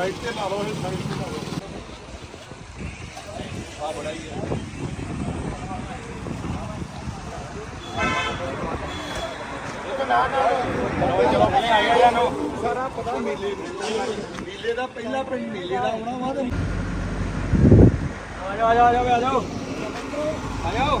ਲਓ ਇਹ ਸਾਈਡ ਆ ਬੜਾ ਹੀ ਹੈ ਚਲੋ ਪਹਿਲੇ ਆ ਗਿਆ ਨੂੰ ਸਾਰਾ ਪਤਾ ਮੇਲੇ ਮੇਲੇ ਦਾ ਪਹਿਲਾ ਪਿੰਡ ਮੇਲੇ ਦਾ ਆਉਣਾ ਵਾ ਤੇ ਆ ਜਾਓ, ਆ ਜਾ ਆ ਜਾ ਆ ਜਾਓ। ਆ ਜਾਓ।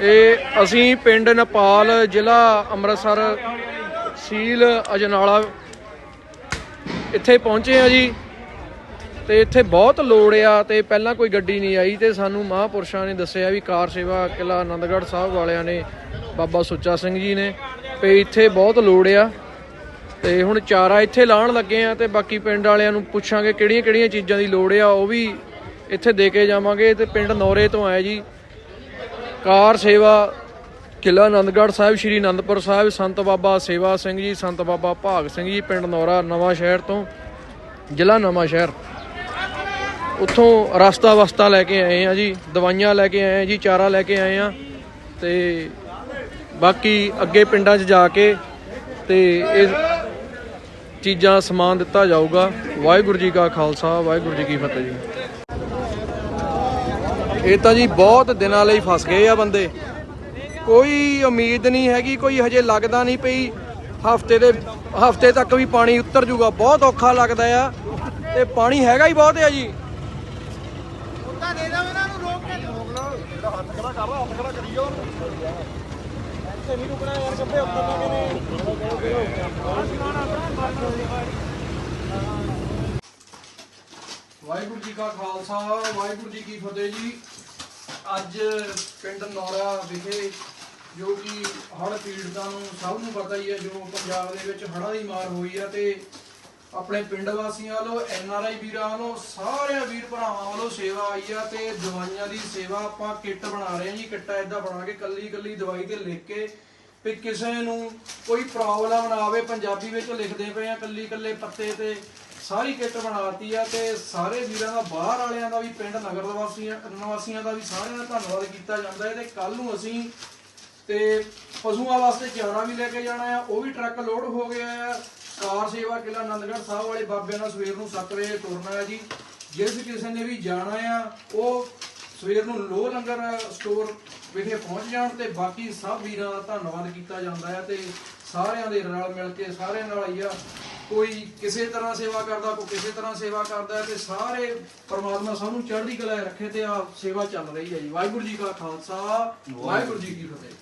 ਇਹ ਅਸੀਂ ਪਿੰਡ ਨੇਪਾਲ, ਜ਼ਿਲ੍ਹਾ ਅੰਮ੍ਰਿਤਸਰ, ਸੀਲ, ਅਜਨਾਲਾ ਇੱਥੇ ਪਹੁੰਚੇ ਆ ਜੀ। ਤੇ ਇੱਥੇ ਬਹੁਤ ਲੋੜ ਆ ਤੇ ਪਹਿਲਾਂ ਕੋਈ ਗੱਡੀ ਨਹੀਂ ਆਈ ਤੇ ਸਾਨੂੰ ਮਹਾਂਪੁਰਸ਼ਾਂ ਨੇ ਦੱਸਿਆ ਵੀ ਕਾਰ ਸੇਵਾ ਕਿਲਾ ਆਨੰਦਗੜ੍ਹ ਸਾਹਿਬ ਵਾਲਿਆਂ ਨੇ, ਬਾਬਾ ਸੁੱਚਾ ਸਿੰਘ ਜੀ ਨੇ। ਤੇ ਇੱਥੇ ਬਹੁਤ ਲੋੜ ਆ। ਤੇ ਹੁਣ ਚਾਰਾ ਇੱਥੇ ਲਾਉਣ ਲੱਗੇ ਆ ਤੇ ਬਾਕੀ ਪਿੰਡ ਵਾਲਿਆਂ ਨੂੰ ਪੁੱਛਾਂਗੇ ਕਿਹੜੀਆਂ ਕਿਹੜੀਆਂ ਚੀਜ਼ਾਂ ਦੀ ਲੋੜ ਆ, ਉਹ ਵੀ ਇੱਥੇ ਦੇ ਕੇ ਜਾਵਾਂਗੇ। ਤੇ ਪਿੰਡ ਨੌਰੇ ਤੋਂ ਆਇਆ ਜੀ। ਕਾਰ ਸੇਵਾ ਕਿਲਾ ਆਨੰਦਗੜ੍ਹ ਸਾਹਿਬ, ਸ਼੍ਰੀ ਅਨੰਦਪੁਰ ਸਾਹਿਬ, ਸੰਤ ਬਾਬਾ ਸੇਵਾ ਸਿੰਘ ਜੀ, ਸੰਤ ਬਾਬਾ ਭਾਗ ਸਿੰਘ ਜੀ, ਪਿੰਡ ਨੌਰਾ ਨਵਾਂ ਸ਼ਹਿਰ ਤੋਂ, ਜ਼ਿਲ੍ਹਾ ਨਵਾਂ ਸ਼ਹਿਰ। ਉੱਥੋਂ ਰਸਤਾ ਵਸਤਾ ਲੈ ਕੇ ਆਏ ਆ ਜੀ, ਦਵਾਈਆਂ ਲੈ ਕੇ ਆਏ ਆ ਜੀ, ਚਾਰਾ ਲੈ ਕੇ ਆਏ ਆ, ਤੇ ਬਾਕੀ ਅੱਗੇ ਪਿੰਡਾਂ 'ਚ ਜਾ ਕੇ ਤੇ ਇਹ ਚੀਜ਼ਾਂ ਸਮਾਨ ਦਿੱਤਾ ਜਾਊਗਾ। ਵਾਹਿਗੁਰੂ ਜੀ ਕਾ ਖਾਲਸਾ, ਵਾਹਿਗੁਰੂ ਜੀ ਕੀ ਫਤਿਹ ਜੀ। ਇਹ ਤਾਂ ਜੀ ਬਹੁਤ ਦਿਨਾਂ ਲਈ ਫਸ ਗਏ ਆ ਬੰਦੇ। ਕੋਈ ਉਮੀਦ ਨਹੀਂ ਹੈਗੀ ਕੋਈ ਹਜੇ ਲੱਗਦਾ ਨਹੀਂ ਪਈ। ਹਫ਼ਤੇ ਦੇ ਹਫ਼ਤੇ ਤੱਕ ਵੀ ਪਾਣੀ ਉਤਰ ਜੂਗਾ ਬਹੁਤ ਔਖਾ ਲੱਗਦਾ ਆ। ਤੇ ਪਾਣੀ ਹੈਗਾ ਹੀ ਬਹੁਤ ਆ ਜੀ। ਹੱਥ ਖੜਾ ਕਰ ਲਾ ਹੱਥ ਖੜਾ ਕਰੀ ਜਾਓ ਇੱਥੇ ਨਹੀਂ ਰੁਕਣਾ ਯਾਰ ਕੱਪੇ ਉੱਤਰ ਲੱਗੇ ਨੇ ਵਾਹਿਗੁਰੂ ਜੀ ਕਾ ਖਾਲਸਾ, ਵਾਹਿਗੁਰੂ ਜੀ ਕੀ ਫਤਿਹ ਜੀ। ਅੱਜ ਪਿੰਡ ਨੌਰਾ ਵਿਖੇ ਜੋ ਕਿ ਹੜ੍ਹ ਪੀੜਤਾਂ ਨੂੰ ਸਭ ਨੂੰ ਪਤਾ ਹੀ ਹੈ, ਜੋ ਪੰਜਾਬ ਦੇ ਵਿੱਚ ਹੜ੍ਹਾਂ ਦੀ ਮਾਰ ਹੋਈ ਹੈ ਤੇ ਆਪਣੇ ਪਿੰਡ ਵਾਸੀਆਂ ਵੱਲੋਂ, ਐਨ ਆਰ ਆਈ ਵੀਰਾਂ ਵੱਲੋਂ, ਸਾਰਿਆਂ ਵੀਰ ਭਰਾਵਾਂ ਵੱਲੋਂ ਸੇਵਾ ਆਈ ਆ ਤੇ ਦਵਾਈਆਂ ਦੀ ਸੇਵਾ ਆਪਾਂ ਕਿੱਟ ਬਣਾ ਰਹੇ ਹਾਂ ਜੀ। ਕਿੱਟਾ ਇਦਾਂ ਬਣਾ ਕੇ ਕੱਲੀ ਕੱਲੀ ਦਵਾਈ ਤੇ ਲਿਖ ਕੇ ਵੀ ਕਿਸੇ ਨੂੰ ਕੋਈ ਪ੍ਰੋਬਲਮ ਨਾ ਆਵੇ। ਪੰਜਾਬੀ ਵਿੱਚ ਲਿਖਦੇ ਪਏ ਆ ਕੱਲੀ ਕੱਲੇ ਪੱਤੇ ਤੇ ਸਾਰੀ ਕਿੱਟ ਬਣਾਤੀ ਆ ਤੇ ਸਾਰੇ ਵੀਰਾਂ ਦਾ, ਬਾਹਰ ਵਾਲਿਆਂ ਦਾ ਵੀ, ਪਿੰਡ ਨਗਰ ਨਿਵਾਸੀਆਂ ਨਿਵਾਸੀਆਂ ਦਾ ਵੀ ਸਾਰਿਆਂ ਦਾ ਧੰਨਵਾਦ ਕੀਤਾ ਜਾਂਦਾ ਹੈ ਤੇ ਕੱਲ ਨੂੰ ਅਸੀਂ ਤੇ ਪਸ਼ੂਆਂ ਵਾਸਤੇ ਚਾਰਾ ਵੀ ਲੈ ਕੇ ਜਾਣਾ ਆ ਉਹ ਵੀ ਟਰੱਕ ਲੋਡ ਹੋ ਗਿਆ ਆ ਕਾਰ ਸੇਵਾ ਕਿਲਾ ਆਨੰਦਗੜ੍ਹ ਸਾਹਿਬ ਵਾਲੇ ਬਾਬਿਆਂ ਨਾਲ ਸਵੇਰ ਨੂੰ 7 ਵਜੇ ਤੁਰਨਾ ਹੈ ਜੀ। ਜਿਸ ਕਿਸੇ ਨੇ ਵੀ ਜਾਣਾ ਆ ਉਹ ਸਵੇਰ ਨੂੰ ਲੋ ਲੰਗਰ ਸਟੋਰ ਵਿਖੇ ਪਹੁੰਚ ਜਾਣ ਤੇ ਬਾਕੀ ਸਭ ਵੀਰਾਂ ਦਾ ਧੰਨਵਾਦ ਕੀਤਾ ਜਾਂਦਾ ਹੈ ਤੇ ਸਾਰਿਆਂ ਦੇ ਰਲ ਮਿਲ ਕੇ, ਸਾਰਿਆਂ ਨਾਲ ਆਈ ਆ ਕੋਈ ਕਿਸੇ ਤਰ੍ਹਾਂ ਸੇਵਾ ਕਰਦਾ, ਕੋਈ ਕਿਸੇ ਤਰ੍ਹਾਂ ਸੇਵਾ ਕਰਦਾ ਤੇ ਸਾਰੇ ਪਰਮਾਤਮਾ ਸਭ ਨੂੰ ਚੜ੍ਹਦੀ ਕਲਾ ਰੱਖੇ ਤੇ ਆ ਸੇਵਾ ਚੱਲ ਰਹੀ ਹੈ ਜੀ। ਵਾਹਿਗੁਰੂ ਜੀ ਕਾ ਖਾਲਸਾ, ਵਾਹਿਗੁਰੂ ਜੀ ਕੀ ਫਤਿਹ।